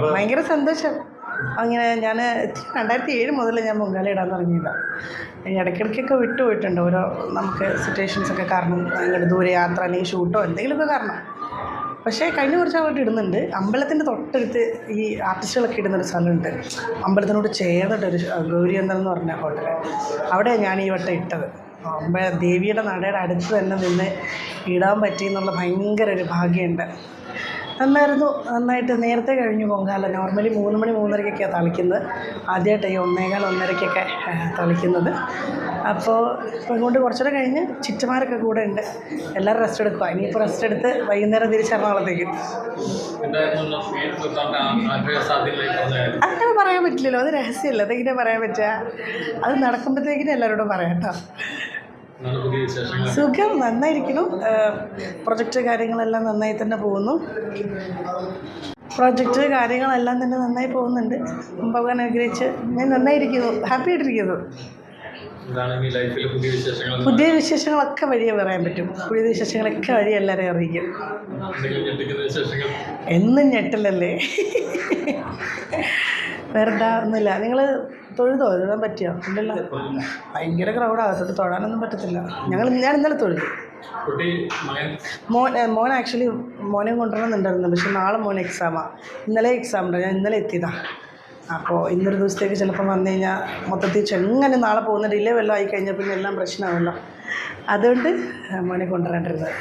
ഭയങ്കര സന്തോഷം. അങ്ങനെ ഞാൻ രണ്ടായിരത്തി ഏഴ് മുതൽ ഞാൻ പൊങ്കാല ഇടാൻ തുടങ്ങിയതാണ് ഇടയ്ക്കിടയ്ക്കൊക്കെ വിട്ടുപോയിട്ടുണ്ട് ഓരോ നമുക്ക് സിറ്റുവേഷൻസൊക്കെ കാരണം അങ്ങോട്ട് ദൂരയാത്ര അല്ലെങ്കിൽ ഷൂട്ടോ എന്തെങ്കിലുമൊക്കെ കാരണം. പക്ഷേ കഴിഞ്ഞ കുറച്ച് നാളായിട്ട് ഇടുന്നുണ്ട്. അമ്പലത്തിന്റെ തൊട്ടടുത്ത് ഈ ആർട്ടിസ്റ്റുകളൊക്കെ ഇടുന്നൊരു സ്ഥലമുണ്ട്. അമ്പലത്തിനോട് ചേർന്നിട്ടൊരു ഗൗരിയന്തരം എന്ന് പറഞ്ഞ ഹോട്ടൽ. അവിടെ ഞാൻ ഈ വട്ടം ഇട്ടത്. അമ്പ ദേവിയുടെ നടയുടെ അടുത്ത് തന്നെ നിന്ന് ഇടാൻ പറ്റിയെന്നുള്ള ഭയങ്കര ഒരു ഭാഗ്യമുണ്ട്. നന്നായിരുന്നു. നന്നായിട്ട് നേരത്തെ കഴിഞ്ഞു പൊങ്കാല. നോർമലി മൂന്ന് മണി മൂന്നരയ്ക്കൊക്കെയാണ് തളിക്കുന്നത്. ആദ്യമായിട്ട് ഈ ഒന്നേകാൽ ഒന്നരയ്ക്കൊക്കെ തളിക്കുന്നത്. അപ്പോൾ ഇപ്പോൾ ഇങ്ങോട്ട് കുറച്ചുകൂടെ കഴിഞ്ഞ് ചിറ്റമാരൊക്കെ കൂടെ ഉണ്ട്. എല്ലാവരും റെസ്റ്റ് എടുക്കുക ഇനിയിപ്പോൾ റെസ്റ്റ് എടുത്ത് വൈകുന്നേരം തിരിച്ച് എറണാകുളത്തേക്ക് അങ്ങനെ പറയാൻ പറ്റില്ലല്ലോ. അത് രഹസ്യമല്ല. അതെങ്ങനെ പറയാൻ പറ്റുക അത് നടക്കുമ്പോഴത്തേക്കിനും എല്ലാവരോടും പറയാം കേട്ടോ. സുഖം നന്നായിരിക്കുന്നു. പ്രൊജക്റ്റ് കാര്യങ്ങളെല്ലാം നന്നായി തന്നെ പോകുന്നു. പ്രൊജക്റ്റ് കാര്യങ്ങളെല്ലാം തന്നെ നന്നായി പോകുന്നുണ്ട്. ഭഗവാൻ അനുഗ്രഹിച്ച് ഞാൻ നന്നായിരിക്കുന്നു. ഹാപ്പി ആയിട്ടിരിക്കുന്നു. പുതിയ വിശേഷങ്ങളൊക്കെ വഴിയേ പറയാൻ പറ്റും. പുതിയ വിശേഷങ്ങളൊക്കെ വഴി എല്ലാവരെയും അറിയിക്കും. എന്നും ഞെട്ടലല്ലേ? വേറെന്താ ഒന്നുമില്ല. നിങ്ങൾ തൊഴുതോ? തൊഴാൻ പറ്റിയോ? ഇല്ലല്ലോ. ഭയങ്കര ക്രൗഡാണ് ക്രൗഡാകത്തോട്ട് തൊഴാനൊന്നും പറ്റത്തില്ല. ഞങ്ങൾ ഞാൻ ഇന്നലെ തൊഴുതു. മോൻ മോൻ ആക്ച്വലി മോനെ കൊണ്ടുവരണമെന്നുണ്ടായിരുന്നു. പക്ഷെ നാളെ മോൻ എക്സാമാണ് ഇന്നലെ എക്സാം ഉണ്ട് ഞാൻ ഇന്നലെ എത്തിയതാണ് അപ്പോൾ ഇന്നൊരു ദിവസത്തേക്ക് ചിലപ്പം വന്നു കഴിഞ്ഞാൽ മൊത്തത്തിൽ ചെങ്ങനെ നാളെ പോകുന്ന ഡിലേ വല്ലതും ആയി കഴിഞ്ഞാൽ പിന്നെ എല്ലാം പ്രശ്നമാകുമല്ലോ അതുകൊണ്ട് മോനെ കൊണ്ടുവരേണ്ടിരുന്നത്.